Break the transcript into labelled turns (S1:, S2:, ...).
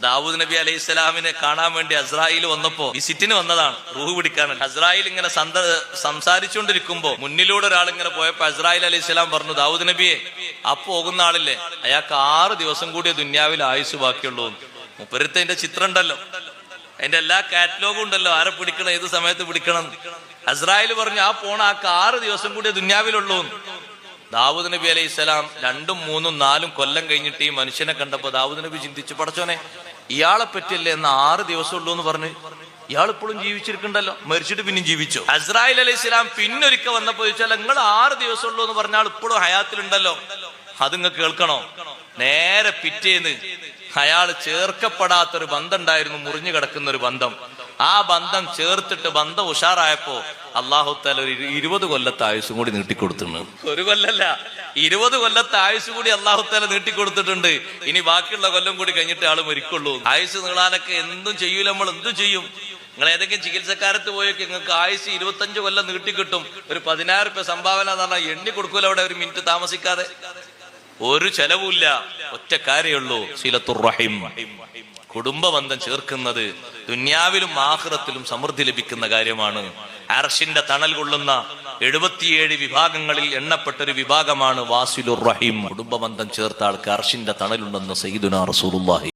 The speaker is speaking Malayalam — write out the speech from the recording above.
S1: ദാവൂദ് നബി അലൈഹി സ്വലാമിനെ കാണാൻ വേണ്ടി അസ്രായിൽ വന്നപ്പോ വിസിറ്റിന് വന്നതാണ്. റൂഹ് പിടിക്കാനും അസ്രായിൽ ഇങ്ങനെ സന്ത സംസാരിച്ചുകൊണ്ടിരിക്കുമ്പോ മുന്നിലൂടെ ഒരാൾ ഇങ്ങനെ പോയപ്പോ അസ്രായിൽ അലൈഹി സ്വലാം പറഞ്ഞു ദാവൂദ് നബിയെ ആ പോകുന്ന ആളില്ലേ? അയാൾക്ക് ആറ് ദിവസം കൂടിയ ദുന്യാവിൽ ആയുസ് ബാക്കിയുള്ളൂ മുപ്പരത്തിന്റെ ചിത്രം ഉണ്ടല്ലോ. അതിന്റെ എല്ലാ കാറ്റലോഗും ഉണ്ടല്ലോ. ആരെ പിടിക്കണം ഏത് സമയത്ത് പിടിക്കണം അസ്രായേൽ പറഞ്ഞു ആ പോണ ആക്ക് ആറ് ദിവസം കൂടിയ ദുന്യാവിലുള്ളൂ ദാവൂദ് നബി അലൈഹി സ്വലാം രണ്ടും മൂന്നും നാലും കൊല്ലം കഴിഞ്ഞിട്ട് ഈ മനുഷ്യനെ കണ്ടപ്പോ ദാവൂദ് നബി ചിന്തിച്ചു പടച്ചോനെ ഇയാളെ പറ്റിയല്ലേ എന്ന് ആറ് ദിവസം ഉള്ളൂ എന്ന് പറഞ്ഞു? ഇയാൾ ഇപ്പോഴും ജീവിച്ചിരിക്കണ്ടല്ലോ. മരിച്ചിട്ട് പിന്നെയും ജീവിച്ചു? അസ്രായിൽ അലൈഹി സ്വലാം പിന്നൊരിക്ക വന്നപ്പോ ചോദിച്ചാൽ നിങ്ങൾ ആറ് ദിവസം ഉള്ളൂ എന്ന് പറഞ്ഞാൽ ഇപ്പോഴും ഹയാത്തിലുണ്ടല്ലോ. അത് നിങ്ങൾ കേൾക്കണോ? നേരെ പിറ്റേന്ന് അയാൾ ചേർക്കപ്പെടാത്തൊരു ബന്ധം ഉണ്ടായിരുന്നു മുറിഞ്ഞു കിടക്കുന്ന ഒരു ബന്ധം. ആ ബന്ധം ചേർത്തിട്ട് ബന്ധം ഉഷാറായപ്പോ അള്ളാഹു താല ഒരു ഇരുപത് കൊല്ലത്തെ ആയുസും കൂടി നീട്ടിക്കൊടുത്തിട്ടുണ്ട്. ഒരു കൊല്ലല്ല. ഇരുപത് കൊല്ലത്തെ ആയുസ് കൂടി അള്ളാഹുത്താല നീട്ടിക്കൊടുത്തിട്ടുണ്ട്. ഇനി ബാക്കിയുള്ള കൊല്ലം കൂടി കഴിഞ്ഞിട്ട് ആൾ മരിക്കുള്ളൂ. ആയുസ് നീളാനൊക്കെ എന്തും ചെയ്യൂല നമ്മൾ എന്തും ചെയ്യും. നിങ്ങൾ ഏതെങ്കിലും ചികിത്സക്കാരത്ത് പോയൊക്കെ നിങ്ങൾക്ക് ആയുസ് ഇരുപത്തഞ്ച് കൊല്ലം നീട്ടിക്കിട്ടും. ഒരു പതിനായിരം രൂപ സംഭാവന എന്ന് പറഞ്ഞാൽ എണ്ണി കൊടുക്കൂല അവിടെ ഒരു മിനിറ്റ് താമസിക്കാതെ. ഒരു ചെലവുമില്ല. ഒറ്റ കാര്യമുള്ളൂ ശീലത്തുർ റഹിം. കുടുംബ ബന്ധം ചേർക്കുന്നത് ദുന്യാവിലും ആഹ്റത്തിലും സമൃദ്ധി ലഭിക്കുന്ന കാര്യമാണ്. അർഷിന്റെ തണൽ കൊള്ളുന്ന എഴുപത്തിയേഴ് വിഭാഗങ്ങളിൽ എണ്ണപ്പെട്ട ഒരു വിഭാഗമാണ് വാസിലുർ റഹീം. കുടുംബബന്ധം ചേർത്ത ആൾക്ക് അർഷിന്റെ തണലുണ്ടെന്ന് സയ്യിദുന റസൂലുള്ളാഹി